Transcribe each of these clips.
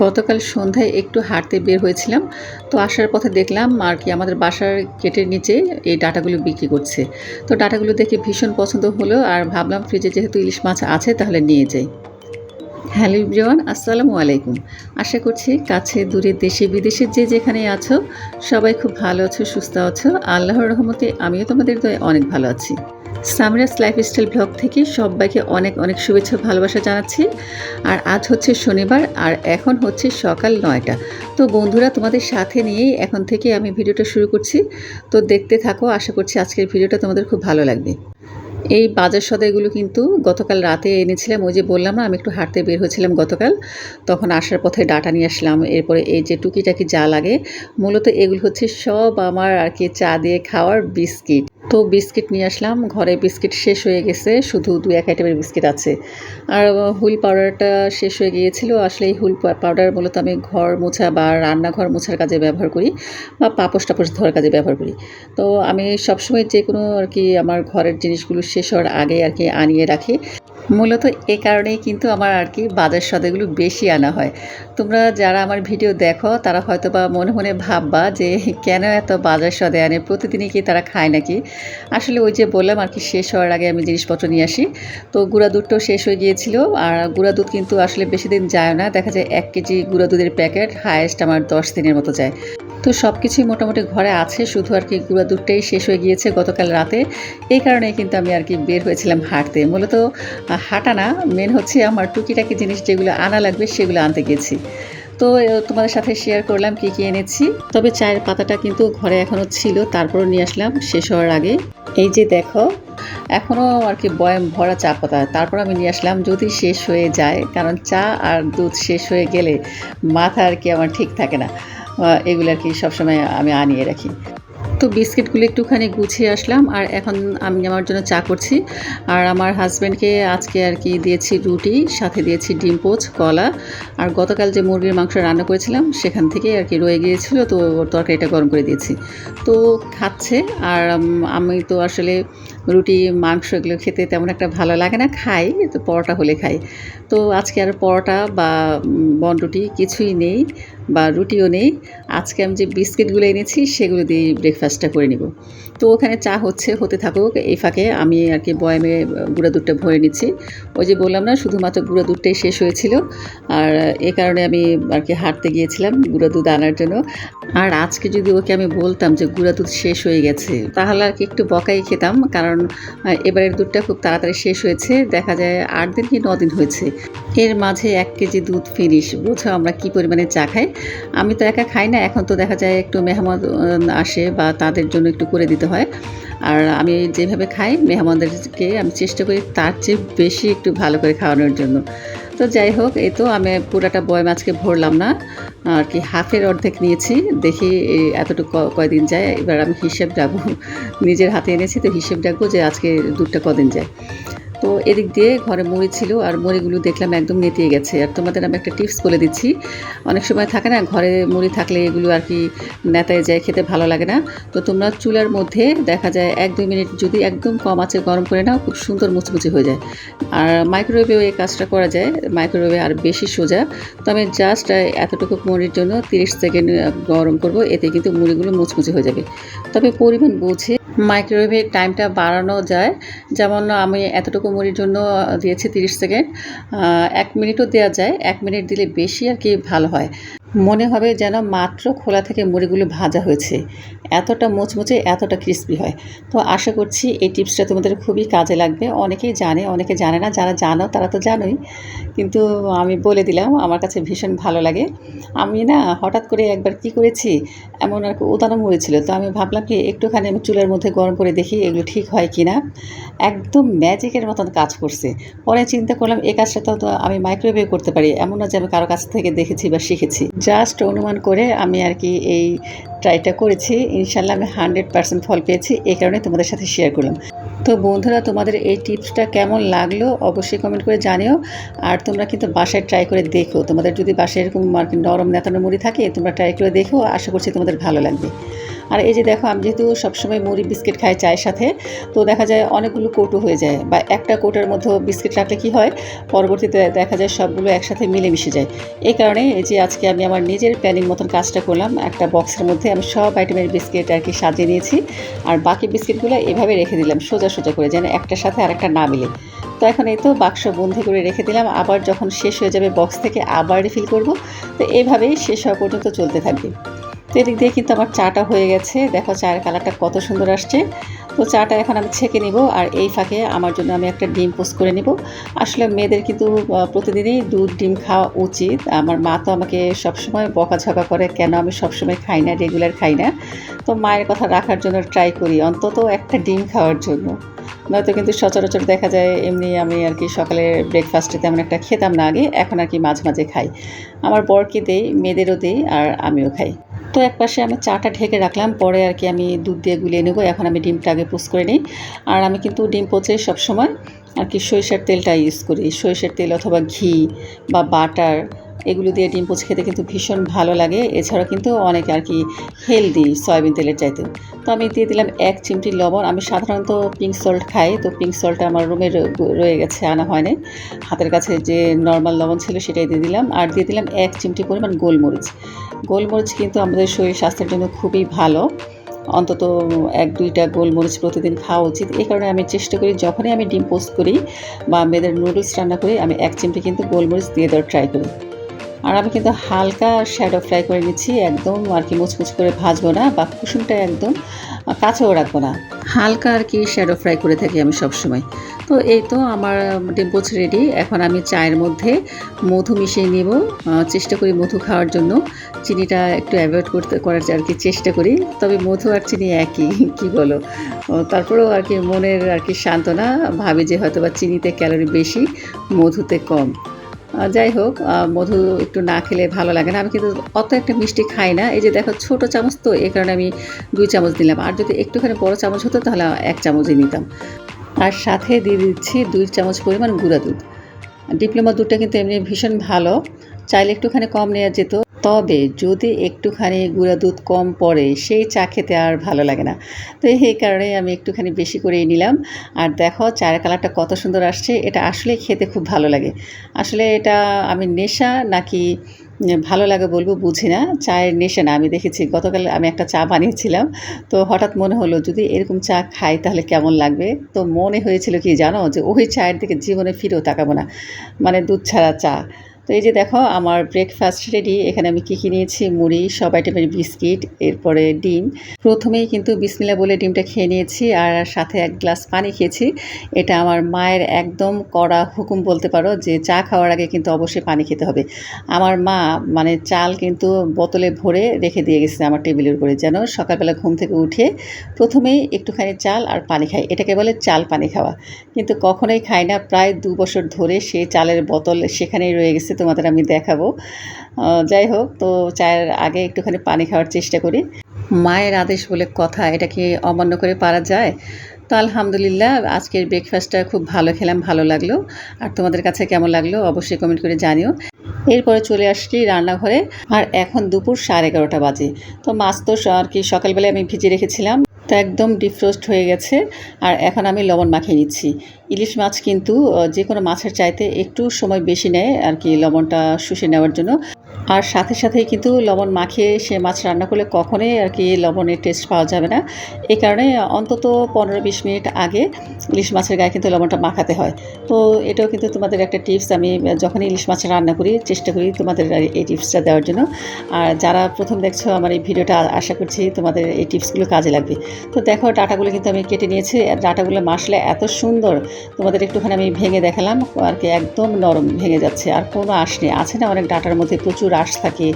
গতকাল সন্ধ্যায় একটু হাঁটতে বের হয়েছিলাম, তো আসার পথে দেখলাম আর কি আমাদের বাসার গেটের নিচে এই ডাটাগুলো বিক্রি করছে। তো ডাটাগুলো দেখে ভীষণ পছন্দ হলো আর ভাবলাম ফ্রিজে যেহেতু ইলিশ মাছ আছে তাহলে নিয়ে যাই। হ্যালো ইব্রিওয়ান আসসালামু আলাইকুম। আশা করছি কাছে দূরে দেশে বিদেশে যে যেখানে আছো, সবাই খুব ভালো আছো, সুস্থ আছো। আল্লাহর রহমতে আমিও তোমাদের দয়ে অনেক ভালো আছি। সামরাস লাইফস্টাইল ব্লগ থেকে সবাইকে অনেক অনেক শুভেচ্ছা, ভালোবাসা জানাচ্ছি। আর আজ হচ্ছে শনিবার, আর এখন হচ্ছে সকাল নয়টা। তো বন্ধুরা, তোমাদের সাথে নিয়েই এখন থেকে আমি ভিডিওটা শুরু করছি। তো দেখতে থাকো, আশা করছি আজকের ভিডিওটা তোমাদের খুব ভালো লাগবে। এই বাজার সদাইগুলো কিন্তু গতকাল রাতে এনেছিলাম, ওই যে বললাম না, আমি একটু হাঁটতে বের হয়েছিলাম গতকাল। তখন আসার পথে ডাটা নিয়ে আসলাম, এরপরে এই যে টুকিটাকি যা লাগে, মূলত এগুলো হচ্ছে সব আমার আর কি চা দিয়ে খাওয়ার বিস্কিট। তো বিস্কিট নিয়ে আসলাম। ঘরে বিস্কিট শেষ হয়ে গেছে, শুধু দু এক আইটেমের বিস্কিট আছে। আর হুইল পাউডারটা শেষ হয়ে গিয়েছিল। আসলে এই হুইল পাউডার মূলত আমি ঘর মোছা বা রান্নাঘর মোছার কাজে ব্যবহার করি বা পাপোশ টাপোশ ধোয়ার কাজে ব্যবহার করি। তো আমি সবসময় যে কোনো আর কি আমার ঘরের জিনিসগুলো শেষ হওয়ার আগে আর কি আনিয়ে রাখি। মূলত এ কারণেই কিন্তু আমার আর কি বাজার সদাগুলো বেশি আনা হয়। তোমরা যারা আমার ভিডিও দেখো, তারা হয়তো বা মনে মনে ভাববা যে, কেন এত বাজার সদে আনে? প্রতিদিনই কি তারা খায় নাকি? আসলে ওই যে বললাম আর কি, শেষ হওয়ার আগে আমি জিনিসপত্র নিয়ে আসি। তো গুঁড়া দুধটাও শেষ হয়ে গিয়েছিল। আর গুঁড়া দুধ কিন্তু আসলে বেশি দিন যায় না। দেখা যায় এক কেজি গুঁড়া দুধের প্যাকেট হায়েস্ট আমার দশ দিনের মতো যায়। তো সব কিছুই মোটামুটি ঘরে আছে। শুধু আর কি গুঁড়া দুধটাই শেষ হয়ে গিয়েছে গতকাল রাতে। এই কারণে কিন্তু আমি আর কি বের হয়েছিলাম হাঁটতে। মূলত হাঁটা না মেন হচ্ছে আমার টুকিটাকি জিনিস যেগুলো আনা লাগবে সেগুলো আনতে গেছি। তো তোমাদের সাথে শেয়ার করলাম কী কী এনেছি। তবে চায়ের পাতাটা কিন্তু ঘরে এখনও ছিল, তারপরও নিয়ে আসলাম, শেষ হওয়ার আগে। এই যে দেখো এখনও আর কি বয়াম ভরা চা পাতা, তারপর আমি নিয়ে আসলাম যদি শেষ হয়ে যায়, কারণ চা আর দুধ শেষ হয়ে গেলে মাথা আর কি আমার ঠিক থাকে না। এগুলো আর কি সবসময় আমি আনিয়ে রাখি। তো বিস্কিটগুলো একটুখানি গুছিয়ে আসলাম আর এখন আমি আমার জন্য চা করছি। আর আমার হাজব্যান্ডকে আজকে আর কি দিয়েছি রুটি, সাথে দিয়েছি ডিম পোচ, কলা। আর গতকাল যে মুরগির মাংস রান্না করেছিলাম, সেখান থেকে আর কি রয়ে গিয়েছিল, তো তরকারিটা গরম করে দিয়েছি। তো খাচ্ছে, আর আমি তো আসলে রুটি, মাংস এগুলো খেতে তেমন একটা ভালো লাগে না, খাই তো পরোটা হলে খাই। তো আজকে আর পরোটা বা বনরুটি কিছুই নেই বা রুটিও নেই। আজকে আমি যে বিস্কিটগুলো এনেছি সেগুলো দিয়ে ব্রেকফাস্টটা করে নিব। তো ওখানে চা হচ্ছে, হতে থাকুক, এই ফাঁকে আমি আর কি বয়ামে গুঁড়া দুধটা ভরে নিচ্ছি। ওই যে বললাম না, শুধুমাত্র গুঁড়া দুধটাই শেষ হয়েছিল। আর এ কারণে আমি আর কি হাঁটতে গিয়েছিলাম গুঁড়া দুধ আনার জন্য। আর আজকে যদি ওকে আমি বলতাম যে গুঁড়া দুধ শেষ হয়ে গেছে, তাহলে আর কি একটু বকাই খেতাম। কারণ এবারের দুধটা খুব তাড়াতাড়ি শেষ হয়েছে। দেখা যায় আট দিন কি দিন হয়েছে। এর মাঝে এক কেজি দুধ ফিনিশ। বুঝো আমরা কি পরিমাণে চা খাই? আমি তো একা খাই না, এখন তো দেখা যায় একটু মেহমান আসে বা তাদের জন্য একটু করে দিতে হয়। আর আমি যেভাবে খাই, মেহমানদেরকে আমি চেষ্টা করি তার চেয়ে বেশি একটু ভালো করে খাওয়ানোর জন্য। তো যাই হোক, এই তো আমি পুরাটা বয় মাছকে ভরলাম না, আর কি হাফের অর্ধেক নিয়েছি, দেখি এতটুকু কয়দিন যায়, এবার আমি হিসেব ডাকবো নিজের হাতে এনেছি তো হিসেব ডাকবো যে আজকে দুধটা কদিন যায়। তো এদিক দিয়ে ঘরে মুড়ি ছিল আর মুড়িগুলো দেখলাম একদম নেতিয়ে গেছে। আর তোমাদের আমি একটা টিপস বলে দিচ্ছি। অনেক সময় থাকে না, ঘরে মুড়ি থাকলে এগুলো আর কি নেতায় যায়, খেতে ভালো লাগে না। তো তোমরা চুলার মধ্যে দেখা যায় এক দুই মিনিট যদি একদম কম আছে, গরম করে নাও, খুব সুন্দর মুচমুচি হয়ে যায়। আর মাইক্রোওয়েভেও এই কাজটা করা যায় মাইক্রোওয়েভে আর বেশি সোজা। তো আমি জাস্ট এতটুকু মুড়ির জন্য তিরিশ সেকেন্ড গরম করব, এতে কিন্তু মুড়িগুলো মুচমুচি হয়ে যাবে। তবে পরিমাণ বুঝে মাইক্রোওয়েভের টাইমটা বাড়ানো যায়। যেমন আমি এতটুকু মুড়ির জন্য দিয়েছি তিরিশ সেকেন্ড এক মিনিটও দেওয়া যায়। এক মিনিট দিলে বেশি আর কি ভালো হয়। মনে হবে যেন মাত্র খোলা থেকে মুড়িগুলো ভাজা হয়েছে। এতটা মুচমুচে, এতটা ক্রিস্পি হয়। তো আশা করছি এই টিপসটা তোমাদের খুবই কাজে লাগবে। অনেকেই জানে, অনেকে জানে না। যারা জানো, তারা তো জানোই। কিন্তু আমি বলে দিলাম, আমার কাছে ভীষণ ভালো লাগে। আমি না হঠাৎ করে একবার কি করেছি, এমন আর উদানো মুড়ি ছিল। তো আমি ভাবলাম কি, একটুখানি আমি চুলের মধ্যে গরম করে দেখি এগুলো ঠিক হয় কি না। একদম ম্যাজিকের মতন কাজ করছে। পরে চিন্তা করলাম এই কাজটা তো আমি মাইক্রোওয়েভে করতে পারি। এমন না যে আমি কারও কাছ থেকে দেখেছি বা শিখেছি। জাস্ট অনুমান করে আমি আর কি এই ট্রাইটা করেছি। ইনশাল্লাহ আমি হান্ড্রেড পার্সেন্ট ফল পেয়েছি। এই কারণে তোমাদের সাথে শেয়ার করলাম। তো বন্ধুরা, তোমাদের এই টিপসটা কেমন লাগল অবশ্যই কমেন্ট করে জানিও। আর তোমরা কিন্তু বাসায় ট্রাই করে দেখো। তোমাদের যদি বাসায় এরকম আর কি নরম নেতানো মুড়ি থাকে, তোমরা ট্রাই করে দেখো। আশা করছি তোমাদের ভালো লাগবে। আর এই যে দেখো, আমি যেহেতু সবসময় মুড়ি, বিস্কিট খাই চায়ের সাথে, তো দেখা যায় অনেকগুলো কৌটো হয়ে যায় বা একটা কৌটোর মধ্যে বিস্কিট রাখলে কি হয়, পরবর্তীতে দেখা যায় সবগুলো একসাথে মিলেমিশে যায়। এই কারণে এই যে আজকে আমি আমার নিজের প্ল্যানিং মতন কাজটা করলাম, একটা বক্সের মধ্যে আমি সব আইটেমের বিস্কিট আর কি সাজিয়ে নিয়েছি। আর বাকি বিস্কিটগুলো এভাবে রেখে দিলাম, সোজা সোজা করে যেন একটার সাথে আরেকটা না মিলে। তো এখন এই তো বাক্স বন্ধ করে রেখে দিলাম। আবার যখন শেষ হয়ে যাবে বক্স থেকে আবার রিফিল করব। তো এভাবেই শেষ হওয়া পর্যন্ত চলতে থাকবে। তো এদিক দিয়ে কিন্তু আমার চাটা হয়ে গেছে। দেখো চায়ের কালারটা কত সুন্দর আসছে। তো চাটা এখন আমি ছেঁকে নিব আর এই ফাঁকে আমার জন্য আমি একটা ডিম পোস্ট করে নিব। আসলে মেয়েদের কিন্তু প্রতিদিনই দুধ, ডিম খাওয়া উচিত। আমার মা তো আমাকে সবসময় বকাঝকা করে, কেন আমি সবসময় খাই না, রেগুলার খাই না? তো মায়ের কথা রাখার জন্য ট্রাই করি, অন্তত একটা ডিম খাওয়ার জন্য। নয়তো কিন্তু সচরাচর দেখা যায়, এমনি আমি আর কি সকালে ব্রেকফাস্টে তেমন একটা খেতাম না আগে, এখন আর কি মাঝে মাঝে খাই। আমার বরকে দেই, মেয়েদেরও দিই, আর আমিও খাই। তো এক পাশে আমি চাটা ঢেকে রাখলাম, পরে আর কি আমি দুধ দিয়ে গুলিয়ে নেব। এখন আমি ডিমটা আগে পোস্ট করে নিই। আর আমি কিন্তু ডিম পচে সবসময় আর কি সরিষার তেলটা ইউজ করি। সরিষার তেল অথবা ঘি বা বাটার এগুলো দিয়ে ডিম পোচ খেতে কিন্তু ভীষণ ভালো লাগে। এছাড়াও কিন্তু অনেক আর কি হেলদি সয়াবিন তেলের চাইতে। তো আমি দিয়ে দিলাম এক চিমটি লবণ। আমি সাধারণত পিঙ্ক সল্ট খাই, তো পিঙ্ক সল্টটা আমার রুমে রয়ে গেছে, আনা হয়নি হাতের কাছে যে নর্মাল লবণ ছিল সেটাই দিয়ে দিলাম। আর দিয়ে দিলাম এক চিমটি পরিমাণ গোলমরিচ। গোলমরিচ কিন্তু আমাদের শরীর স্বাস্থ্যের জন্য খুবই ভালো। অন্তত এক দুইটা গোলমরিচ প্রতিদিন খাওয়া উচিত। এই কারণে আমি চেষ্টা করি যখনই আমি ডিম পোস্ট করি বা মেয়েদের নুডলস রান্না করি, আমি এক চিমটি কিন্তু গোলমরিচ দিয়ে দেওয়ার ট্রাই করি। আর আমি কিন্তু হালকা শ্যাডো ফ্রাই করে নিচ্ছি, একদম আর কি মুচমুচ করে ভাজবো না বা কুসুমটা একদম কাছেও রাখব না। হালকা আর কি শ্যাডো ফ্রাই করে থাকি আমি সবসময়। তো এই তো আমার ডিম্পোচ রেডি এখন আমি চায়ের মধ্যে মধু মিশিয়ে নেব। চেষ্টা করি মধু খাওয়ার জন্য। চিনিটা একটু অ্যাভয়েড করতে, করার আর কি চেষ্টা করি। তবে মধু আর চিনি একই, কি বলো? তারপরেও আর কি মনের আর কি সান্ত্বনা, ভাবি যে হয়তো বা চিনিতে ক্যালোরি বেশি, মধুতে কম। যাই হোক মধু একটু না খেলে ভালো লাগে না। আমি কিন্তু অত একটা মিষ্টি খাই না। এই যে দেখো, ছোট চামচ তো এই কারণে আমি দুই চামচ দিলাম। আর যদি একটুখানি বড় চামচ হতো, তাহলে এক চামচই নিতাম। আর সাথে দিয়ে দিচ্ছি দুই চামচ পরিমাণ গুঁড়া দুধ। ডিপ্লোমা দুধটা কিন্তু এমনি ভীষণ ভালো। চাইলে একটুখানি কম নেওয়া যেত। তবে যদি একটুখানি গুঁড়া দুধ কম পড়ে, সেই চা খেতে আর ভালো লাগে না। তো এই কারণে আমি একটুখানি বেশি করেই নিলাম। আর দেখো, চায়ের কালারটা কত সুন্দর আসছে, এটা আসলে খেতে খুব ভালো লাগে। আসলে এটা আমি নেশা নাকি ভালো লাগে বলব বুঝি না, চায়ের নেশা না। আমি দেখেছি, গতকাল আমি একটা চা বানিয়েছিলাম। তো হঠাৎ মনে হলো, যদি এরকম চা খাই তাহলে কেমন লাগবে? তো মনে হয়েছিল কি জানো, যে ওই চায়ের দিকে জীবনে ফিরেও তাকাবো না। মানে দুধ ছাড়া চা। তো এই যে দেখো, আমার ব্রেকফাস্ট রেডি এখানে আমি কী কী নিয়েছি? মুড়ি, সব আইটেমের বিস্কিট এরপরে ডিম। প্রথমেই কিন্তু বিসমিল্লা বলে ডিমটা খেয়ে নিয়েছি আর সাথে এক গ্লাস পানি খেয়েছি। এটা আমার মায়ের একদম কড়া হুকুম বলতে পারো যে চা খাওয়ার আগে কিন্তু অবশ্যই পানি খেতে হবে। আমার মা মানে চাল কিন্তু বোতলে ভরে রেখে দিয়ে গেছে আমার টেবিলের উপরে, যেন সকালবেলা ঘুম থেকে উঠে প্রথমেই একটুখানি চাল আর পানি খাই। এটাকে বলে চাল পানি খাওয়া। কিন্তু কখনোই খাই না। প্রায় দু বছর ধরে সেই চালের বোতল সেখানেই রয়ে গেছে। তোমাদের আমি দেখাবো। যাই হোক, তো চায়ের আগে একটুখানি পানি খাওয়ার চেষ্টা করি। মায়ের আদেশ বলে কথা, এটা কি অমান্য করে পারা যায়? তো আলহামদুলিল্লাহ, আজকের ব্রেকফাস্টটা খুব ভালো খেলাম, ভালো লাগল। আর তোমাদের কাছে কেমন লাগল অবশ্যই কমেন্ট করে জানিও। এরপরে চলে আসছি রান্নাঘরে। আর এখন দুপুর সাড়ে এগারোটা বাজে। তো মাছ তো আর কি সকালবেলায় আমি ভিজিয়ে রেখেছিলাম। তো একদম ডিফ্রোস্ট হয়ে গেছে। আর এখন আমি লবণ মাখিয়ে নিচ্ছি। ইলিশ মাছ কিন্তু যে কোনো মাছের চাইতে একটু সময় বেশি নেয় আর কি লবণটা শুষে নেওয়ার জন্য। আর সাথে সাথেই কিন্তু লবণ মাখিয়ে সে মাছ রান্না করলে কখনোই আর কি লবণের টেস্ট পাওয়া যাবে না। এই কারণে অন্তত পনেরো বিশ মিনিট আগে ইলিশ মাছের গায়ে কিন্তু লবণটা মাখাতে হয়। তো এটাও কিন্তু তোমাদের একটা টিপস আমি যখনই ইলিশ মাছ রান্না করি, চেষ্টা করি তোমাদের এই টিপসটা দেওয়ার জন্য। আর যারা প্রথম দেখছ আমার এই ভিডিওটা, আশা করছি তোমাদের এই টিপসগুলো কাজে লাগবে। তো দেখো, ডাটাগুলো কিন্তু আমি কেটে নিয়েছি। ডাটাগুলো মাসলে এত সুন্দর তোমাদের একটুখানি আমি ভেঙে দেখালাম, আর কি একদম নরম ভেঙে যাচ্ছে, আর কোনো আঁশ নেই। আছে না অনেক ডাটার মধ্যে প্রচুর আঁশ থাকে,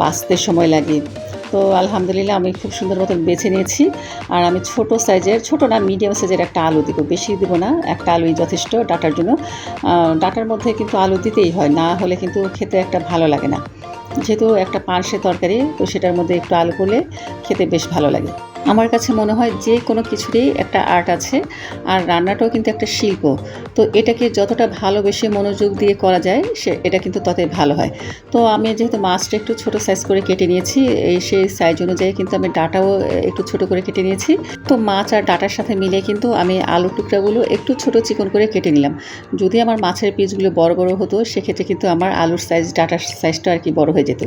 বাঁচতে সময় লাগে। তো আলহামদুলিল্লাহ আমি খুব সুন্দর মতন বেছে নিয়েছি। আর আমি ছোট সাইজের ছোট না মিডিয়াম সাইজের একটা আলু দেবো, বেশি দেবো না, একটা আলুই যথেষ্ট ডাটার জন্য। ডাটার মধ্যে কিন্তু আলু দিতেই হয়, না হলে কিন্তু খেতে একটা ভালো লাগে না। যেহেতু একটা পার্শে তরকারি, তো সেটার মধ্যে একটু আলু করলে খেতে বেশ ভালো লাগে। আমার কাছে মনে হয় যে কোনো কিছুরই একটা আর্ট আছে, আর রান্নাটাও কিন্তু একটা শিল্প। তো এটাকে যতটা ভালোবেসে মনোযোগ দিয়ে করা যায়, সে, এটা কিন্তু ততই ভালো হয়। তো আমি যেহেতু মাছটা একটু ছোট সাইজ করে কেটে নিয়েছি, এই সেই সাইজ অনুযায়ী কিন্তু আমি ডাটাও একটু ছোট করে কেটে নিয়েছি। তো মাছ আর ডাটার সাথে মিলে কিন্তু আমি আলু টুকরাগুলো একটু ছোট চিকন করে কেটে নিলাম। যদি আমার মাছের পিসগুলো বড় বড় হতো, সেক্ষেত্রে কিন্তু আমার আলুর সাইজ ডাটার সাইজটা আর কি বড় হয়ে যেত।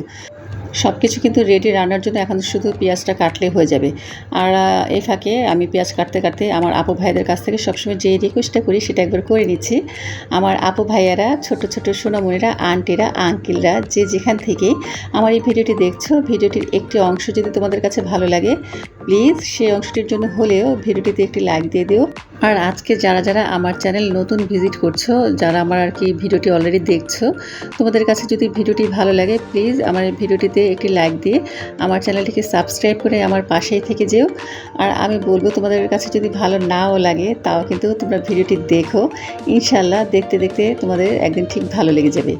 সব কিছু কিন্তু রেডি রান্নার জন্য এখন শুধু পেঁয়াজটা কাটলে হয়ে যাবে। আর এই ফাঁকে আমি পেঁয়াজ কাটতে কাটতে আমার আপু ভাইদের কাছ থেকে সবসময় যে রিকোয়েস্টটা করি সেটা একবার করে নিচ্ছি। আমার আপু ভাইয়ারা, ছোট ছোট সোনামণিরা, আন্টিরা আঙ্কিলরা যে যেখান থেকে আমার এই ভিডিওটি দেখছ, ভিডিওটির একটি অংশ যদি তোমাদের কাছে ভালো লাগে প্লিজ সেই অংশটির জন্য হলেও ভিডিওটিতে একটি লাইক দিয়ে দিও। আর আজকে যারা যারা আমার চ্যানেল নতুন ভিজিট করছ, যারা আমার আর কি ভিডিওটি অলরেডি দেখছ, তোমাদের কাছে যদি ভিডিওটি ভালো লাগে প্লিজ আমার এই ভিডিওটিতে একটি লাইক দিয়ে আমার চ্যানেলটিকে সাবস্ক্রাইব করে আমার পাশেই থেকে যেও। আর আমি বলব তোমাদের কাছে যদি ভালো নাও লাগে, তাও কিন্তু তোমরা ভিডিওটি দেখো। ইনশাল্লাহ দেখতে দেখতে তোমাদের একদিন ঠিক ভালো লেগে যাবে।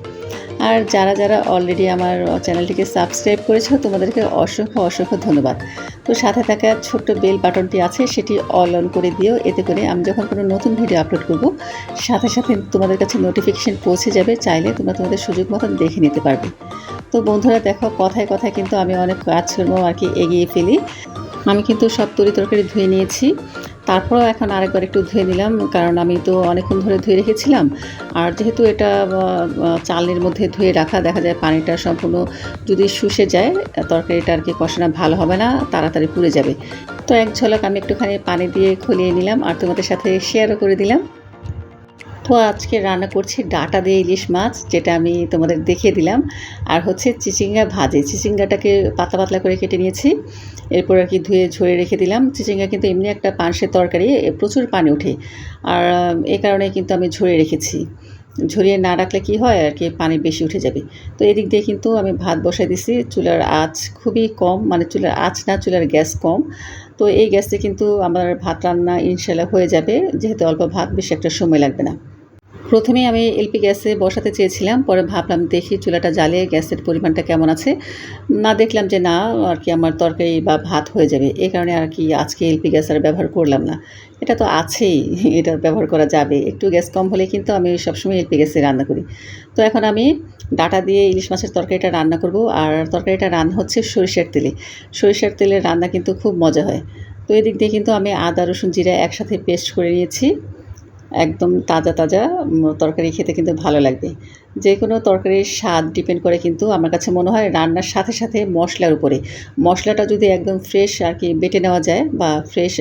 আর যারা যারা অলরেডি আমার চ্যানেলটিকে সাবস্ক্রাইব করেছ, তোমাদেরকে অসংখ্য অসংখ্য ধন্যবাদ। তো সাথে থাকা ছোট্ট বেল বাটনটি আছে, সেটি অল অন করে দিও। এতে করে আমি যখন কোনো নতুন ভিডিও আপলোড করব, সাথে সাথে তোমাদের কাছে নোটিফিকেশন পৌঁছে যাবে, চাইলে তোমরা তোমাদের সুযোগ মতন দেখে নিতে পারবে। তো বন্ধুরা দেখো, কথায় কথায় কিন্তু আমি অনেক কাজকর্ম আর কি এগিয়ে ফেলি। আমি কিন্তু সব তরি তরকারি ধুয়ে নিয়েছি। তারপরেও এখন আরেকবার একটু ধুয়ে নিলাম, কারণ আমি তো অনেকক্ষণ ধরে ধুয়ে রেখেছিলাম। আর যেহেতু এটা চালের মধ্যে ধুয়ে রাখা, দেখা যায় পানিটা সম্পূর্ণ যদি শুষে যায়, তরকারিটা আর কি কষানো ভালো হবে না, তাড়াতাড়ি পুড়ে যাবে। তো এক ঝলক আমি একটুখানি পানি দিয়ে খলিয়ে নিলাম, আর তোমাদের সাথে শেয়ারও করে দিলাম। তো আজকে রান্না করছি ডাটা দিয়ে ইলিশ মাছ, যেটা আমি তোমাদের দেখিয়ে দিলাম। আর হচ্ছে চিচিঙ্গা ভাজে। চিচিঙ্গাটাকে পাতলা পাতলা করে কেটে নিয়েছি। এরপর আর কি ধুয়ে ঝরে রেখে দিলাম। চিচিঙ্গা কিন্তু এমনি একটা পানসের তরকারি প্রচুর পানি ওঠে। আর এই কারণে কিন্তু আমি ঝরে রেখেছি। ঝরিয়ে না রাখলে কি হয়? আর কি পানি বেশি উঠে যাবে। তো এদিক দিয়ে কিন্তু আমি ভাত বসাই দিছি। চুলার আঁচ খুবই কম মানে চুলার আঁচ না, চুলার গ্যাস কম। তো এই গ্যাসে কিন্তু আমার ভাত রান্না ইনশাল্লাহ হয়ে যাবে। যেহেতু অল্প ভাত, বেশি একটা সময় লাগবে না। প্রথমে আমি এলপি গ্যাসে বসাতে চেয়েছিলাম, পরে ভাবলাম দেখি চুলাটা জ্বালিয়ে গ্যাসের পরিমাণটা কেমন আছে। না দেখলাম যে না, আর কি আমার তরকারি বা ভাত হয়ে যাবে। এই কারণে আর কি আজকে এলপি গ্যাস আর ব্যবহার করলাম না। এটা তো আছেই, এটা ব্যবহার করা যাবে। একটু গ্যাস কম হলে কিন্তু আমি সবসময় এলপি গ্যাসে রান্না করি। তো এখন আমি ডাটা দিয়ে ইলিশ মাছের তরকারিটা রান্না করব। আর তরকারিটা রান্না হচ্ছে সরিষার তেলে। সরিষার তেলের রান্না কিন্তু খুব মজা হয়। তো এদিক দিয়ে কিন্তু আমি আদা, রসুন, জিরা একসাথে পেস্ট করে নিয়েছি। একদম তাজা তাজা তরকারি খেতে কিন্তু ভালো লাগবে। যে কোনো তরকারির স্বাদ ডিপেন্ড করে কিন্তু আমার কাছে মনে হয় রান্নার সাথে সাথে মশলার উপরে। মশলাটা যদি একদম ফ্রেশ আর কি বেটে নেওয়া যায় বা ফ্রেশ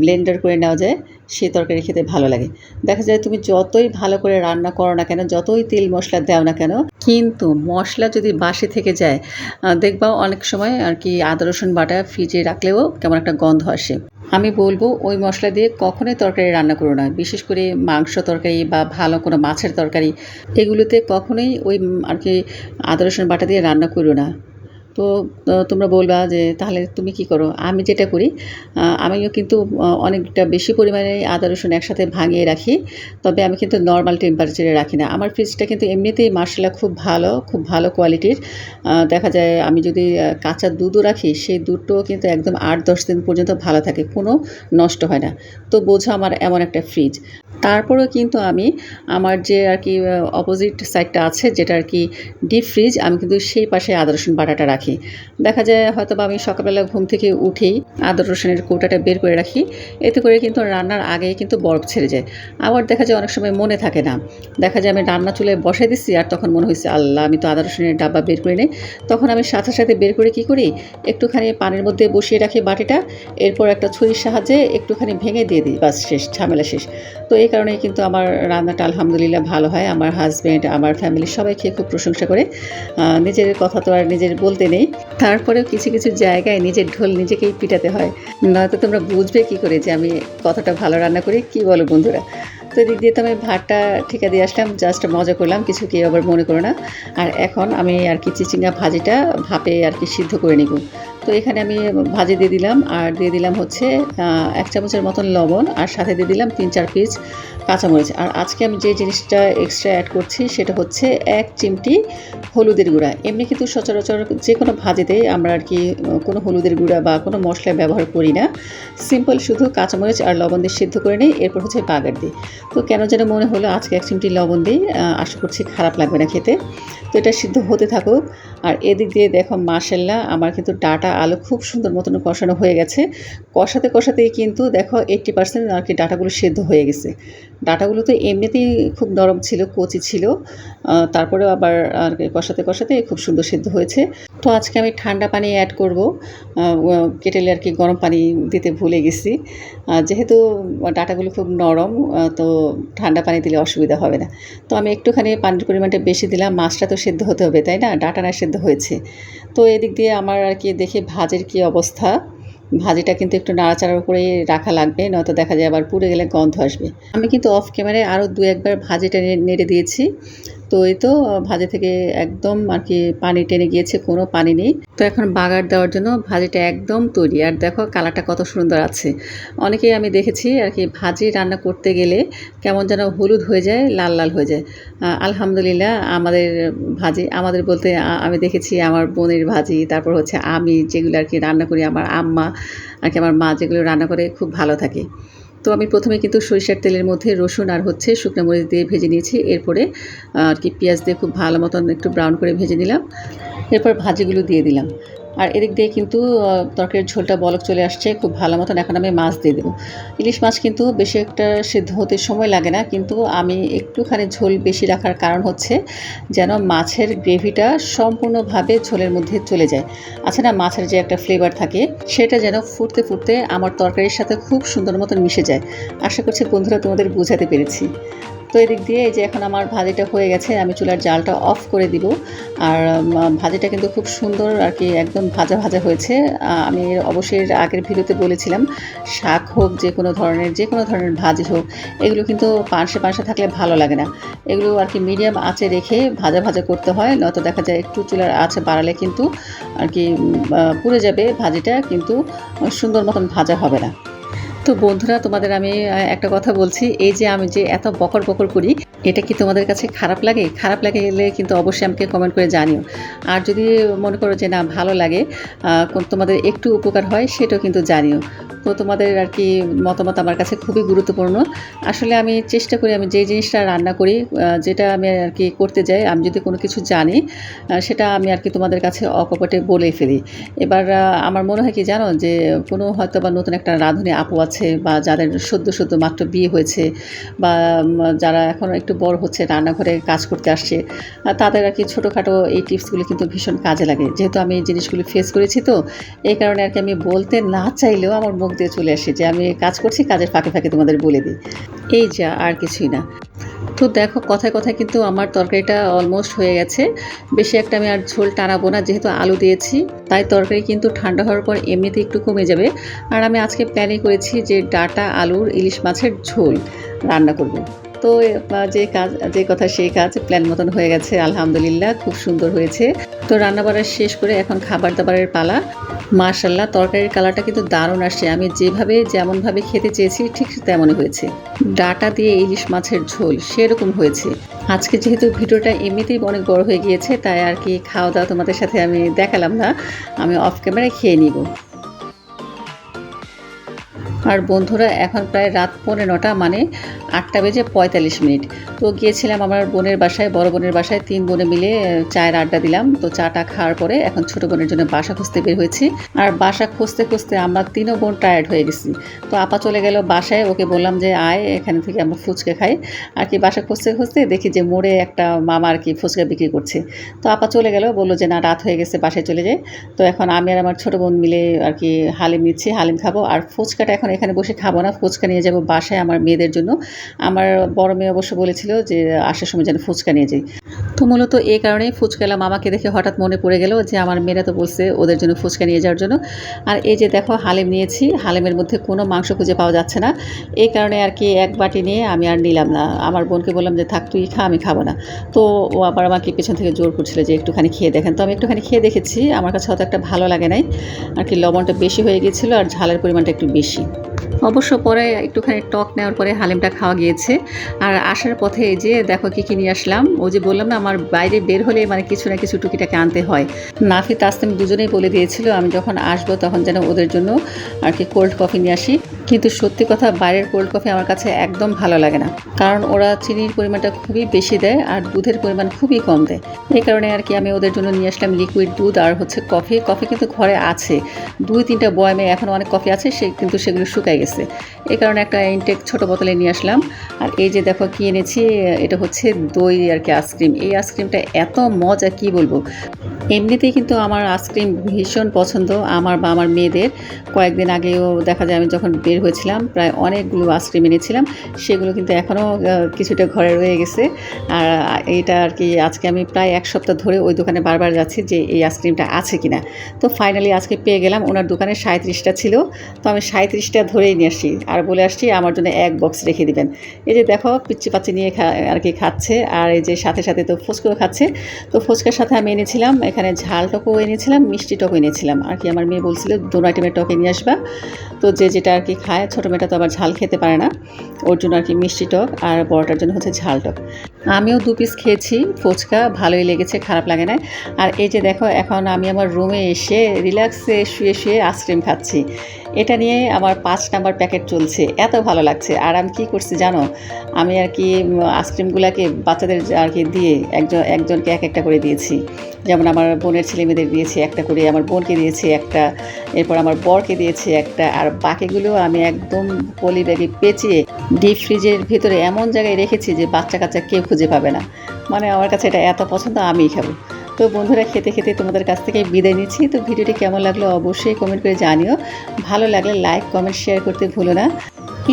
ব্লেন্ডার করে নেওয়া যায় সেই তরকারি খেতে ভালো লাগে। দেখা যায় তুমি যতই ভালো করে রান্না করো না কেন, যতই তেল মশলা দাও না কেন, কিন্তু মশলা যদি বাসি থেকে যায় দেখবা অনেক সময় আর কি আদা রসুন বাটা ফ্রিজে রাখলেও কেমন একটা গন্ধ আসে। আমি বলব ওই মশলা দিয়ে কখনোই তরকারি রান্না করো না। বিশেষ করে মাংস তরকারি বা ভালো কোনো মাছের তরকারি, এগুলোতে কখনোই ওই আর কি আদা রসুন বাটা দিয়ে রান্না করো না। তো তোমরা বলবা যে, তাহলে তুমি কি করো? আমি যেটা করি আমিও কিন্তু অনেকটা বেশি পরিমাণে আদা, রসুন একসাথে ভাঙিয়ে রাখি। তবে আমি কিন্তু নর্মাল টেম্পারেচারে রাখি না। আমার ফ্রিজটা কিন্তু এমনিতেই মশলা খুব ভালো খুব ভালো কোয়ালিটির দেখা যায় আমি যদি কাঁচা দুধও রাখি, সেই দুধটাও কিন্তু একদম আট, দশ দিন পর্যন্ত ভালো থাকে, কোনো নষ্ট হয় না। তো বোঝো আমার এমন একটা ফ্রিজ তারপরেও কিন্তু আমি, আমার যে আর কি অপোজিট সাইডটা আছে, যেটা আর কি ডিপ ফ্রিজ আমি কিন্তু সেই পাশে আদা, রসুন বাটাটা রাখি। দেখা যায় হয়তো বা আমি সকালবেলা ঘুম থেকে উঠেই আদা রসুনের কৌটাটা বের করে রাখি। এতে করে কিন্তু রান্নার আগেই কিন্তু বরফ ছেড়ে যায়। আবার দেখা যায় অনেক সময় মনে থাকে না। দেখা যায় আমি রান্না চুলে বসাই দিচ্ছি আর তখন মনে হয়েছে আল্লাহ, আমি তো আদা রসুনের ডাব্বা বের করে নিই। তখন আমি সাথে সাথে বের করে কি করি? একটুখানি পানির মধ্যে বসিয়ে রাখি বাটিটা। এরপর একটা ছুরির সাহায্যে একটুখানি ভেঙে দিয়ে দিই। বাস, শেষ, ঝামেলা শেষ। তো এই কারণেই কিন্তু আমার রান্নাটা আলহামদুলিল্লাহ ভালো হয়। আমার হাজব্যান্ড আমার ফ্যামিলি সবাই খেয়ে খুব প্রশংসা করে। নিজের কথা তো আর নিজের বলতে নেই। তারপরেও কিছু কিছু জায়গায় নিজের ঢোল নিজেকেই পিটাতে হয়। নয়তো তোমরা বুঝবে কি করে যে আমি কতটা ভালো রান্না করি, কি বলো বন্ধুরা? তো এদিক দিয়ে তো আমি ভাতটা ঠিকা দিয়ে আসলাম জাস্ট মজা করলাম, কিছু কেউ আবার মনে করো না। আর এখন আমি আর কি চিচিঙ্গা ভাজিটা ভাপে আর কি সিদ্ধ করে নিব। তো এখানে আমি ভাজি দিয়ে দিলাম, আর দিয়ে দিলাম হচ্ছে এক চামচের মতন লবণ, আর সাথে দিয়ে দিলাম তিন চার পিস কাঁচামরিচ। আর আজকে আমি যে জিনিসটা এক্সট্রা অ্যাড করছি সেটা হচ্ছে এক চিমটি হলুদের গুঁড়া। এমনি কিন্তু সচরাচর যে কোনো ভাজিতে আমরা আর কি কোনো হলুদের গুঁড়া বা কোনো মশলা ব্যবহার করি না। সিম্পল শুধু কাঁচামরিচ আর লবণ দিয়ে সিদ্ধ করে নিই, এরপর হচ্ছে বাগার দিই। তো কেন যেন মনে হলো আজকে এক চিমটি লবণ দিই আশা করছি খারাপ লাগবে না খেতে। তো এটা সিদ্ধ হতে থাকুক। আর এদিক দিয়ে দেখো মাসাল্লাহ আমার কিন্তু ডাটা আলু খুব সুন্দর মতন কষানো হয়ে গেছে। কষাতে কষাতেই কিন্তু দেখো এইট্টি পার্সেন্ট আর কি ডাটাগুলো সেদ্ধ হয়ে গেছে। ডাটাগুলো তো এমনিতেই খুব নরম ছিল, কচি ছিল। তারপরেও আবার আর কষাতে কষাতে খুব সুন্দর সেদ্ধ হয়েছে। তো আজকে আমি ঠান্ডা পানি অ্যাড করব। কেটেলে আর কি গরম পানি দিতে ভুলে গেছি। যেহেতু ডাটাগুলো খুব নরম তো ঠান্ডা পানি দিলে অসুবিধা হবে না। তো আমি একটুখানি পানির পরিমাণটা বেশি দিলাম, মাছটা তো সেদ্ধ হতে হবে, তাই না? ডাটা না সেদ্ধ হয়েছে। তো এদিক দিয়ে আমার আর কি দেখে ভাজের কি অবস্থা। ভাজিটা কিন্তু একটু নাড়াচাড়া করে রাখা লাগবে, নয়তো দেখা যায় আবার পুড়ে গেলে গন্ধ আসবে। আমি কিন্তু অফ ক্যামেরায় আরও দু একবার ভাজিটা নেড়ে দিয়েছি। তো এই তো ভাজি থেকে একদম আর কি পানি টেনে গিয়েছে, কোনো পানি নেই। তো এখন বাগার দেওয়ার জন্য ভাজিটা একদম তৈরি। আর দেখো কালারটা কত সুন্দর আছে। অনেকেই আমি দেখেছি আর কি ভাজি রান্না করতে গেলে কেমন যেন হলুদ হয়ে যায়, লাল লাল হয়ে যায়। আলহামদুলিল্লাহ আমাদের ভাজি, আমাদের বলতে আমি দেখেছি আমার বোনের ভাজি, তারপর হচ্ছে আমি যেগুলো আর কি রান্না করি, আমার আম্মা আর কি আমার মা যেগুলো রান্না করে খুব ভালো থাকে। তো আমি প্রথমে কিন্তু সরিষার তেলের মধ্যে রসুন আর হচ্ছে শুকনো মরিচ দিয়ে ভেজে নিয়েছি। এরপরে আর কি পেঁয়াজ দিয়ে খুব ভালো মতন একটু ব্রাউন করে ভেজে নিলাম। এরপর ভাজিগুলো দিয়ে দিলাম। আর এদিক দিয়ে কিন্তু তরকারির ঝোলটা বলক চলে আসছে, খুব ভালো মতন। এখন আমি মাছ দিয়ে দেবো। ইলিশ মাছ কিন্তু বেশি একটা সিদ্ধ হতে সময় লাগে না, কিন্তু আমি একটুখানি ঝোল বেশি রাখার কারণ হচ্ছে যেন মাছের গ্রেভিটা সম্পূর্ণভাবে ঝোলের মধ্যে চলে যায়। আছে না, মাছের যে একটা ফ্লেভার থাকে, সেটা যেন ফুটতে ফুটতে আমার তরকারির সাথে খুব সুন্দর মতন মিশে যায়। আশা করছি বন্ধুরা তোমাদের বোঝাতে পেরেছি। তো এদিক দিয়ে এই যে এখন আমার ভাজিটা হয়ে গেছে, আমি চুলার জালটা অফ করে দিব। আর ভাজিটা কিন্তু খুব সুন্দর আর কি একদম ভাজা ভাজা হয়েছে। আমি অবশ্যই আগের ভিডিওতে বলেছিলাম, শাক হোক যে কোনো ধরনের, যে কোনো ধরনের ভাজি হোক, এগুলো কিন্তু পাঁচশে পাঁচশে থাকলে ভালো লাগে না। এগুলো আর কি মিডিয়াম আঁচে রেখে ভাজা ভাজা করতে হয়, নয়তো দেখা যায় একটু চুলার আঁচে বাড়ালে কিন্তু আর কি পুড়ে যাবে ভাজিটা, কিন্তু সুন্দর মতন ভাজা হবে না। তো বন্ধুরা, তোমাদের আমি একটা কথা বলছি। এই যে আমি যে এত বকর বকর করি এটা কি তোমাদের কাছে খারাপ লাগে? খারাপ লাগে গেলে কিন্তু অবশ্যই আমাকে কমেন্ট করে জানিও। আর যদি মনে করো যে না, ভালো লাগে তোমাদের একটু উপকার হয়, সেটাও কিন্তু জানিও। তো তোমাদের আর কি মতামত আমার কাছে খুবই গুরুত্বপূর্ণ। আসলে আমি চেষ্টা করি, আমি যে জিনিসটা রান্না করি যেটা আমি আর কি করতে যাই, আমি যদি কোনো কিছু জানি সেটা আমি আর কি তোমাদের কাছে অকপটে বলে ফেলি। এবার আমার মনে হয় কি জানো, যে কোনো হয়তো বা নতুন একটা রাঁধুনি আপু আছে বা যাদের সদ্য সদ্য মাত্র বিয়ে হয়েছে বা যারা এখন একটু বড় হচ্ছে, রান্নাঘরে কাজ করতে আসছে তাদের আর কি ছোটোখাটো এই টিপসগুলো কিন্তু ভীষণ কাজে লাগে। যেহেতু আমি এই জিনিসগুলো ফেস করেছি তো, এই কারণে আর কি আমি বলতে না চাইলেও আমার মুখ দিয়ে চলে আসে যে আমি কাজ করছি, কাজের ফাঁকে ফাঁকে তোমাদের বলে দিই। এই যা, আর কিছুই না। তো দেখো, কথায় কথায় কিন্তু আমার তরকারিটা অলমোস্ট হয়ে গেছে। বেশি একটা আমি আর ঝোল টানাবো না, যেহেতু আলু দিয়েছি, তাই তরকারি কিন্তু ঠান্ডা হওয়ার পর এমনিতে একটু কমে যাবে। আর আমি আজকে প্ল্যানিং করেছি যে ডাটা, আলুর ইলিশ মাছের ঝোল রান্না করব। তো যে কাজ, যে কথা সেই কাজ প্ল্যান মতন হয়ে গেছে, আলহামদুলিল্লাহ, খুব সুন্দর হয়েছে। তো রান্না বান্না শেষ করে এখন খাবার দাবারের পালা। মার্শাল্লাহ তরকারির কালারটা কিন্তু দারুণ আসে আমি যেভাবে, যেমনভাবে খেতে চেয়েছি, ঠিক তেমনই হয়েছে। ডাটা দিয়ে ইলিশ মাছের ঝোল, সেরকম হয়েছে। আজকে যেহেতু ভিডিওটা এমনিতেই অনেক বড় হয়ে গিয়েছে, তাই আর কি খাওয়া দাওয়া তোমাদের সাথে আমি দেখালাম না। আমি অফ ক্যামেরায় খেয়ে নিব। আর বন্ধুরা, এখন প্রায় রাত পৌনে নটা মানে আটটা বেজে পঁয়তাল্লিশ মিনিট। তো গিয়েছিলাম আমার বোনের বাসায়, বড় বোনের বাসায়, তিন বোনে মিলে চায়ের আড্ডা দিলাম। তো চাটা খাওয়ার পরে এখন ছোট বোনের জন্য বাসা খুঁজতে বের হয়েছি। আর বাসা খুঁজতে খুঁজতে আমরা তিনও বোন টায়ার্ড হয়ে গেছি। তো আপা চলে গেল বাসায়, ওকে বললাম যে, আয়, এখানে থেকে আমরা ফুচকা খাই। আর কি বাসা খুঁজতে খুঁজতে দেখি যে, মোড়ে একটা মামা আর কি ফুচকা বিক্রি করছে। তো আপা চলে গেল, বলল যে, না, রাত হয়ে গেছে, বাসায় চলে যায় তো এখন আমি আর আমার ছোট বোন মিলে আর কি হালিম নিচ্ছি, হালিম খাব। আর ফুচকাটা এখন এখানে বসে খাব না, ফুচকা নিয়ে যাব বাসায় আমার মেয়েদের জন্য। আমার বড় মেয়ে অবশ্য বলেছিল যে আসার সময় যেন ফুচকা নিয়ে যাই। তো মূলত এই কারণেই ফুচকা এলাম আমাকে দেখে হঠাৎ মনে পড়ে গেল যে আমার মেয়েরা তো বলছে ওদের জন্য ফুচকা নিয়ে যাওয়ার জন্য। আর এই যে দেখো হালিম নিয়েছি, হালিমের মধ্যে কোনো মাংস খুঁজে পাওয়া যাচ্ছে না। এই কারণে আর কি এক বাটি নিয়ে আমি আর নিলাম না। আমার বোনকে বললাম যে থাক, তুই খা, আমি খাব না। তো ও আবার আমাকে পেছন থেকে জোর করছিল যে একটুখানি খেয়ে দেখেন। তো আমি একটুখানি খেয়ে দেখেছি, আমার কাছে অত একটা ভালো লাগে নাই। আর কি লবণটা বেশি হয়ে গিয়েছিল আর ঝালের পরিমাণটা একটু বেশি। অবশ্য পরে একটুখানি টক নেওয়ার পরে হালিমটা খাওয়া গিয়েছে। আর আসার পথে এই যে দেখো কি কি নিয়ে আসলাম ও যে বললাম না, আমার বাইরে বের হলে মানে কিছু না কিছু টুকিটাকে আনতে হয়। নাফি তাস্তিম দুজনেই বলে দিয়েছিল, আমি যখন আসব তখন যেন ওদের জন্য আর কি কোল্ড কফি নিয়ে আসি। কিন্তু সত্যি কথা, বাইরের কোল্ড কফি আমার কাছে একদম ভালো লাগে না। কারণ ওরা চিনির পরিমাণটা খুবই বেশি দেয় আর দুধের পরিমাণ খুবই কম দেয়। এই কারণে আর কি আমি ওদের জন্য নিয়ে আসলাম লিকুইড দুধ আর হচ্ছে কফি কফি কিন্তু ঘরে আছে। দুই তিনটা বয়ামে এখন অনেক কফি আছে, সে কিন্তু সেগুলো শুকাই গেছে। এই কারণে একটা ইনটেক ছোট বোতলে নিয়ে আসলাম। আর এই যে দেখো কি এনেছি, এটা হচ্ছে দই আর কি আইসক্রিম এই আইসক্রিমটা এত মজা, কি বলব? এমনিতেই কিন্তু আমার আইসক্রিম ভীষণ পছন্দ। আমার বা আমার মেয়েদের। কয়েকদিন আগেও দেখা যায় আমি যখন বের হয়েছিলাম, প্রায় অনেকগুলো আইসক্রিম এনেছিলাম। সেগুলো কিন্তু এখনও কিছুটা ঘরে রয়ে গেছে। আর এটা আর কি আজকে আমি প্রায় এক সপ্তাহ ধরে ওই দোকানে বারবার যাচ্ছি যে এই আইসক্রিমটা আছে কি না তো ফাইনালি আজকে পেয়ে গেলাম। ওনার দোকানে সাঁত্রিশটা ছিল। তো আমি সাঁত্রিশটা ধরেই নিয়ে আসছি আর বলে আসছি, আমার জন্য এক বক্স রেখে দিবেন। এই যে দেখো পিচ্ছি পাচ্ছি নিয়ে আর কি খাচ্ছে। আর এই যে সাথে সাথে তো ফুচকাও খাচ্ছে। তো ফুচকার সাথে আমি এনেছিলাম, এখানে ঝাল টকও এনেছিলাম, মিষ্টি টকও এনেছিলাম। আর কি আমার মেয়ে বলছিল দোনো আইটেমের টকে নিয়ে আসবা। তো যে যেটা আর কি খায়, ছোটো মেয়েটা তো আবার ঝাল খেতে পারে না। ওর জন্য আর কি মিষ্টি টক, আর বড়টার জন্য হচ্ছে ঝাল টক। আমিও দু পিস খেয়েছি ফুচকা, ভালোই লেগেছে, খারাপ লাগে না আর এই যে দেখো, এখন আমি আমার রুমে এসে রিল্যাক্সে শুয়ে শুয়ে আইসক্রিম খাচ্ছি। এটা নিয়ে আমার পাঁচ নাম্বার প্যাকেট চলছে, এত ভালো লাগছে। আর আমি কী করছি জানো? আমি আর কি আইসক্রিমগুলোকে বাচ্চাদের আর কি দিয়ে একজন, একজনকে এক একটা করে দিয়েছি। যেমন আমার বোনের ছেলে মেয়েদের দিয়েছি একটা করে, আমার বোনকে দিয়েছি একটা, এরপর আমার বরকে দিয়েছি একটা, আর বাকিগুলো আমি একদম পলি ব্যাগে পেঁচিয়ে ডিপ ফ্রিজের ভিতরে এমন জায়গায় রেখেছি যে বাচ্চা কাচ্চা কেউ খুঁজে পাবে না। মানে আমার কাছে এটা এত পছন্দ, আমিই খাব। তো বন্ধুরা, খেতে খেতে তোমাদের কাছ থেকে বিদায় নিচ্ছি। তো ভিডিওটি কেমন লাগল অবশ্যই কমেন্ট করে জানিও। ভালো লাগলে লাইক কমেন্ট শেয়ার করতে ভুলো না।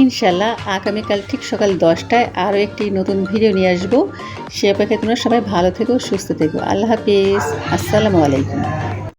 ইনশাল্লাহ আগামীকাল ঠিক সকাল দশটায় আরও একটি নতুন ভিডিও নিয়ে আসব। সে অপেক্ষায় তোমরা সবাই ভালো থেকো, সুস্থ থেকো। আল্লাহ হাফিজ। আসসালামু আলাইকুম।